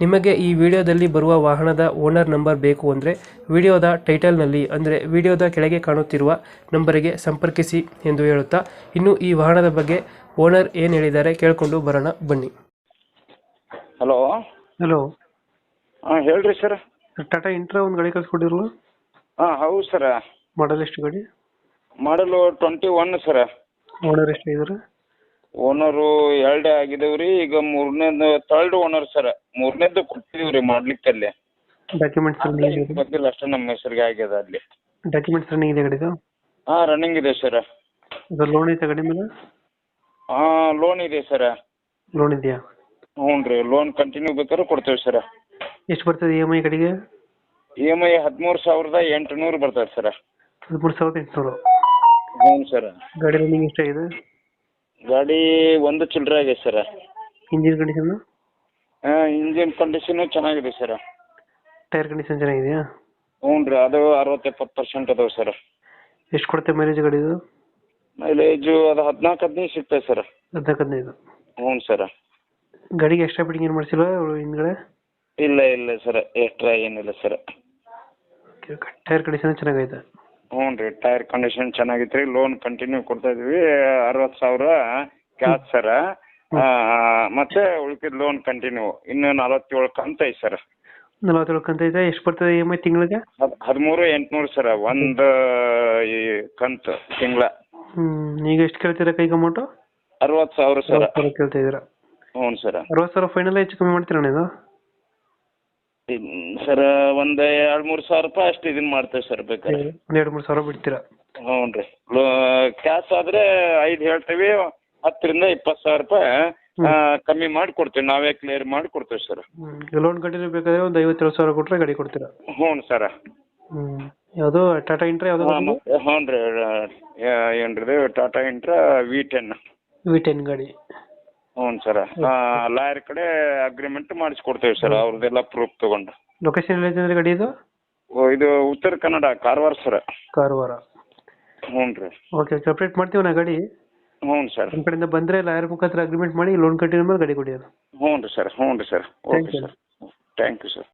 ನಿಮಗೆ ಈ ವಿಡಿಯೋದಲ್ಲಿ ಬರುವ ವಾಹನದ ಓನರ್ ನಂಬರ್ ಬೇಕು ಅಂದರೆ ವಿಡಿಯೋದ ಟೈಟಲ್ನಲ್ಲಿ ಅಂದರೆ ವಿಡಿಯೋದ ಕೆಳಗೆ ಕಾಣುತ್ತಿರುವ ನಂಬರಿಗೆ ಸಂಪರ್ಕಿಸಿ ಎಂದು ಹೇಳುತ್ತಾ ಇನ್ನು ಈ ವಾಹನದ ಬಗ್ಗೆ ಓನರ್ ಏನು ಹೇಳಿದ್ದಾರೆ ಕೇಳಿಕೊಂಡು ಬರೋಣ ಬನ್ನಿ. ಹಲೋ. ಹಲೋ. ಹಾಂ ಹೇಳ್ರಿ ಸರ್. ಟಾಟಾ ಇಂಟ್ರಾ ಒಂದು ಗಾಡಿ ಕಳ್ಸ್ಕೊಟ್ಟಿರಲ್ಲ? ಹಾಂ ಹೌದು ಸರ್. ಮಾಡಲ್ ಎಷ್ಟು ಗಾಡಿ? ಮಾಡಲು ಟ್ವೆಂಟಿ ಒನ್ ಸರ್. ಓನರ್ ಎಷ್ಟು ಇದ್ದಾರೆ ಓನರು ಎರಡೇ ಆಗಿದೇವು ರೀ ಈಗ ಮೂರನೇದು ತರ್ಡ್ ಓನರ್ ಸರ್ ಮೂರನೇದು ಕೊಟ್ಟಿದ್ದೀವಿ ಮಾಡ್ಲಿಕ್ಕೆ ಅಲ್ಲಿ ಡಾಕ್ಯುಮೆಂಟ್ಸ್ ರನ್ನಿಂಗ್ ಇದೆ ಗೊತ್ತಿಲ್ಲ ಅಷ್ಟೇ ನಮ್ಮ ಹೆಸರಿಗೆ ಆಗ್ಯದ ಅಲ್ಲಿ. ಡಾಕ್ಯುಮೆಂಟ್ಸ್ ರನ್ನಿಂಗ್ ಇದೆ? ಗಾಡಿದು ಹಾಂ ರನ್ನಿಂಗ್ ಇದೆ ಸರ್ ಇದು ಲೋನ್ ಐತೆ ಗಾಡಿ ಮೇಲೆ? ಹಾಂ ಲೋನ್ ಇದೆ ಸರ್ ಲೋನ್ ಇದೆಯಾ? ಹ್ಞೂ ರೀ ಲೋನ್ ಕಂಟಿನ್ಯೂ ಬೇಕಾದ್ರೆ ಕೊಡ್ತೇವೆ ಸರ್ ಎಷ್ಟು ಬರ್ತದೆ ಇ ಎಂ ಐ ಗಾಡಿಗೆ? ಇ ಎಂ ಐ ಹದಿಮೂರು ಸಾವಿರದ ಎಂಟುನೂರು ಬರ್ತದೆ ಸರ ಹದಿಮೂರು ಸಾವಿರದ ಎಂಟುನೂರು. ಹ್ಞೂ ಸರ ಗಾಡಿ ರನ್ನಿಂಗ್ ಎಷ್ಟಾಗಿದೆ? ಗಾಡಿ ಒಂದು ಚಿಲ್ಲರೆ ಆಗಿದೆ ಸರ. ಇಂಜಿನ್ ಕಂಡೀಷನ್ ಹಾಂ ಇಂಜಿನ್ ಕಂಡೀಷನು ಚೆನ್ನಾಗಿದೆ ಸರ. ಟೈರ್ ಕಂಡೀಷನ್ ಚೆನ್ನಾಗಿದೆಯಾ? ಹ್ಞೂ ರೀ ಅದು ಅರವತ್ತು ಎಪ್ಪತ್ತು ಪರ್ಸೆಂಟ್ ಅದಾವೆ ಸರ್. ಎಷ್ಟು ಕೊಡುತ್ತೆ ಮೈಲೇಜ್ ಗಾಡಿದು? ಮೈಲೇಜು ಅದು ಹದಿನಾಲ್ಕು ಹದಿನೈದು ಸಿಗ್ತದೆ ಸರ್. ಹದಿನಾಲ್ಕು ಹದಿನೈದು. ಹ್ಞೂ ಸರ್. ಗಾಡಿಗೆ ಎಕ್ಸ್ಟ್ರಾ ಬಿಡಿಂಗ್ ಏನು ಮಾಡಿಸಿಲ್ವಾ ಹಿಂದ್ಗಡೆ? ಇಲ್ಲ ಇಲ್ಲ ಸರ್ ಎಕ್ಸ್ಟ್ರಾ ಏನಿಲ್ಲ ಸರ್. ಟೈರ್ ಕಂಡೀಷನ್ ಚೆನ್ನಾಗೈತೆ. ಹ್ಞೂ ರೀ ಟೈರ್ ಕಂಡೀಷನ್ ಚೆನ್ನಾಗಿತ್ತು ರೀ ಲೋನ್ ಕಂಟಿನ್ಯೂ ಕೊಡ್ತಾ ಇದೀವಿ ಅರವತ್ತು ಸಾವಿರ ಕ್ಯಾಶ್ ಸರ ಮತ್ತೆ ಉಳ್ಕಿದ ಲೋನ್ ಕಂಟಿನ್ಯೂ ಇನ್ನು ನಲವತ್ತೇಳು ಕಂತ ಐತೆ ಸರ್ ನಲವತ್ತೇಳು ಕಂತ ಐತೆ ಎಷ್ಟು ಬರ್ತದೆ ಇ ಎಂ ಐ ತಿಂಗಳಿಗೆ? ಹದ್ ಹದಿಮೂರು ಎಂಟುನೂರು ಸರ ಒಂದು ಈ ಕಂತ ತಿಂಗಳ. ಹ್ಞೂ ಈಗ ಎಷ್ಟು ಕೇಳ್ತೀರಾ ಕೈಗೆ ಅಮೌಂಟು ಅರವತ್ತು ಸಾವಿರ ಸರ ಕೇಳ್ತಾ ಇದ್ದೀರಾ. ಹ್ಞೂ ಸರ್ ಅರವತ್ತು ಸಾವಿರ ಫೈನಲ್ ಹೆಚ್ಚು ಕಮ್ಮಿ ಮಾಡ್ತೀರಾ ಸರ್ ಒಂದು ಎರಡು ಮೂರು ಸಾವಿರ ರೂಪಾಯಿ ಅಷ್ಟು ಇದನ್ನ ಮಾಡ್ತೇವೆ ಸರ್ ಬೇಕಾದ್ರೆ. ಒಂದು ಎರಡು ಮೂರು ಸಾವಿರ ಬಿಡ್ತೀರಾ? ಹ್ಞೂ ರೀ ಲೋ ಕ್ಯಾಶ್ ಆದ್ರೆ ಐದು ಹೇಳ್ತೀವಿ ಹತ್ತರಿಂದ ಇಪ್ಪತ್ತು ಸಾವಿರ ರೂಪಾಯಿ ಕಮ್ಮಿ ಮಾಡಿ ಕೊಡ್ತೀವಿ ನಾವೇ ಕ್ಲಿಯರ್ ಮಾಡಿ ಕೊಡ್ತೀವಿ ಸರ್. ಲೋನ್ ಕಂಟಿನ್ಯೂ ಬೇಕಾದ್ರೆ ಒಂದು ಐವತ್ತೇಳು ಸಾವಿರ ಕೊಟ್ಟರೆ ಗಾಡಿ ಕೊಡ್ತೀರಾ? ಹ್ಞೂ ಸರ. ಹ್ಞೂ ಯಾವುದು ಟಾಟಾ ಇಂಟ್ರಾ ಯಾವುದು ಹ್ಞೂ ರೀ ಏನು Tata Intra V ten V ten ಗಾಡಿ. ಹ್ಞೂ ಸರ. ಲಾಯರ್ ಕಡೆ ಅಗ್ರಿಮೆಂಟ್ ಮಾಡಿಸ್ಕೊಡ್ತೇವೆ ಸರ್ ಅವ್ರದ್ದೆಲ್ಲ ಪ್ರೂಫ್ ತೊಗೊಂಡು. ಲೊಕೇಶನ್ ಎಲ್ಲಿದೆ ಅಂದ್ರೆ ಗಾಡಿ ಇದು? ಓ, ಇದು ಉತ್ತರ ಕನ್ನಡ ಕಾರವಾರ ಸರ್. ಕಾರವಾರ. ಹ್ಞೂ ರೀ. ಓಕೆ ಸಪ್ರೇಟ್ ಮಾಡ್ತೀವಿ ನಾ ಗಾಡಿ. ಹ್ಞೂ ಸರ್. ನಮ್ಮ ಕಡೆಯಿಂದ ಬಂದರೆ ಲಾಯರ್ ಮುಖಾಂತರ ಅಗ್ರಿಮೆಂಟ್ ಮಾಡಿ ಲೋನ್ ಕಟ್ಟಿದ ಮೇಲೆ ಗಾಡಿ ಕೊಡಿ ಅದು. ಹ್ಞೂ ರೀ ಸರ್ ಹ್ಞೂ ರೀ sir. Thank okay you. Sir. Thank you sir.